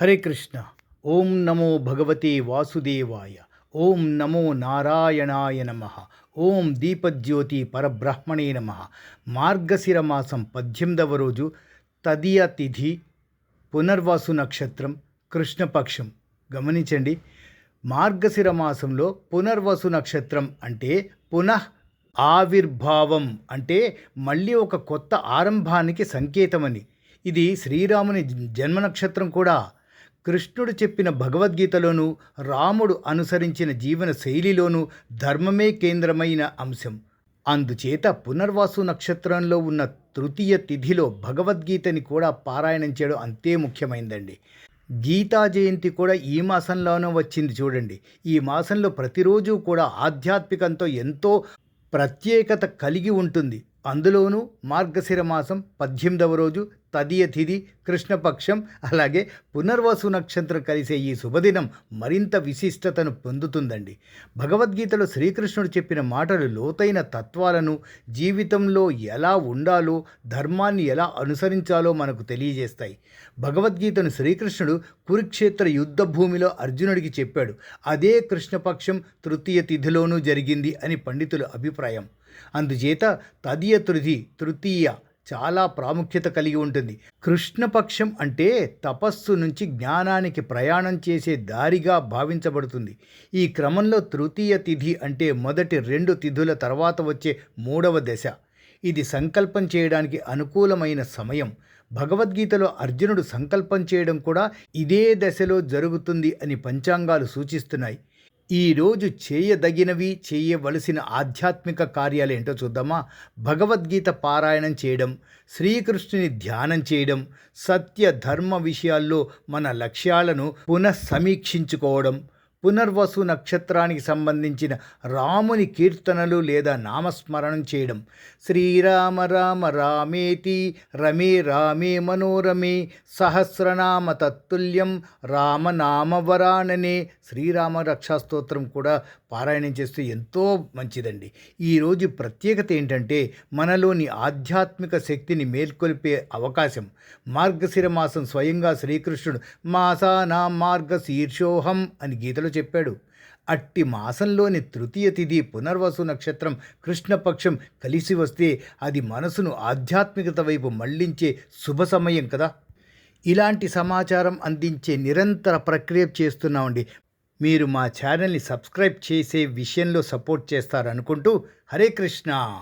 హరే కృష్ణ. ఓం నమో భగవతే వాసుదేవాయ. ఓం నమో నారాయణాయ నమ. ఓం దీపజ్యోతి పరబ్రహ్మణే నమ. మార్గశిర మాసం పద్దెనిమిదవ రోజు తదియ తిథి పునర్వాసు నక్షత్రం కృష్ణపక్షం. గమనించండి మార్గశిర మాసంలో పునర్వసు నక్షత్రం అంటే పునః ఆవిర్భావం అంటే మళ్ళీ ఒక కొత్త ఆరంభానికి సంకేతమని. ఇది శ్రీరాముని జన్మ నక్షత్రం కూడా. కృష్ణుడు చెప్పిన భగవద్గీతలోనూ రాముడు అనుసరించిన జీవన శైలిలోనూ ధర్మమే కేంద్రమైన అంశం. అందుచేత పునర్వాసు నక్షత్రంలో ఉన్న తృతీయ తిథిలో భగవద్గీతని కూడా పారాయణం చేయడం అంతే ముఖ్యమైందండి. గీతా జయంతి కూడా ఈ మాసంలోనూ వచ్చింది చూడండి. ఈ మాసంలో ప్రతిరోజు కూడా ఆధ్యాత్మికంతో ఎంతో ప్రత్యేకత కలిగి ఉంటుంది. అందులోనూ మార్గశిర మాసం పద్దెనిమిదవ రోజు తదియ తిథి కృష్ణపక్షం అలాగే పునర్వసు నక్షత్రం కలిసే ఈ శుభదినం మరింత విశిష్టతను పొందుతుందండి. భగవద్గీతలో శ్రీకృష్ణుడు చెప్పిన మాటలు లోతైన తత్వాలను జీవితంలో ఎలా ఉండాలో ధర్మాన్ని ఎలా అనుసరించాలో మనకు తెలియజేస్తాయి. భగవద్గీతను శ్రీకృష్ణుడు కురుక్షేత్ర యుద్ధ భూమిలో అర్జునుడికి చెప్పాడు. అదే కృష్ణపక్షం తృతీయ తిథిలోనూ జరిగింది అని పండితుల అభిప్రాయం. అందుచేత తదియ తృతి తృతీయ చాలా ప్రాముఖ్యత కలిగి ఉంటుంది. కృష్ణపక్షం అంటే తపస్సు నుంచి జ్ఞానానికి ప్రయాణం చేసే దారిగా భావించబడుతుంది. ఈ క్రమంలో తృతీయ తిథి అంటే మొదటి రెండు తిథుల తర్వాత వచ్చే మూడవ దశ. ఇది సంకల్పం చేయడానికి అనుకూలమైన సమయం. భగవద్గీతలో అర్జునుడు సంకల్పం చేయడం కూడా ఇదే దశలో జరుగుతుంది అని పంచాంగాలు సూచిస్తున్నాయి. ఈరోజు చేయదగినవి చేయవలసిన ఆధ్యాత్మిక కార్యాలు ఏంటో చూద్దామా? భగవద్గీత పారాయణం చేయడం శ్రీకృష్ణుని ధ్యానం చేయడం సత్య ధర్మ విషయాల్లో మన లక్ష్యాలను పునఃసమీక్షించుకోవడం పునర్వసు నక్షత్రానికి సంబంధించిన రాముని కీర్తనలు లేదా నామస్మరణం చేయడం. శ్రీరామ రామ రామేతి రమే రామే మనోరమే సహస్రనామ తత్తుల్యం రామనామవరాణనే శ్రీరామ రక్షాస్తోత్రం కూడా పారాయణం చేస్తే ఎంతో మంచిదండి. ఈరోజు ప్రత్యేకత ఏంటంటే మనలోని ఆధ్యాత్మిక శక్తిని మేల్కొల్పే అవకాశం. మార్గశిర మాసం స్వయంగా శ్రీకృష్ణుడు మాసానా మార్గశీర్షోహం అని గీతలు చెప్పాడు అట్టి మాసంలోని తృతీయ తిథి పునర్వసు నక్షత్రం కృష్ణపక్షం కలిసి వస్తే అది మనసును ఆధ్యాత్మికత వైపు మళ్ళించే శుభ సమయం కదా. ఇలాంటి సమాచారం అందించే నిరంతర ప్రక్రియ చేస్తున్నామండి. మీరు మా ఛానల్ని సబ్స్క్రైబ్ చేసే విషయంలో సపోర్ట్ చేస్తారనుకుంటూ హరే కృష్ణ.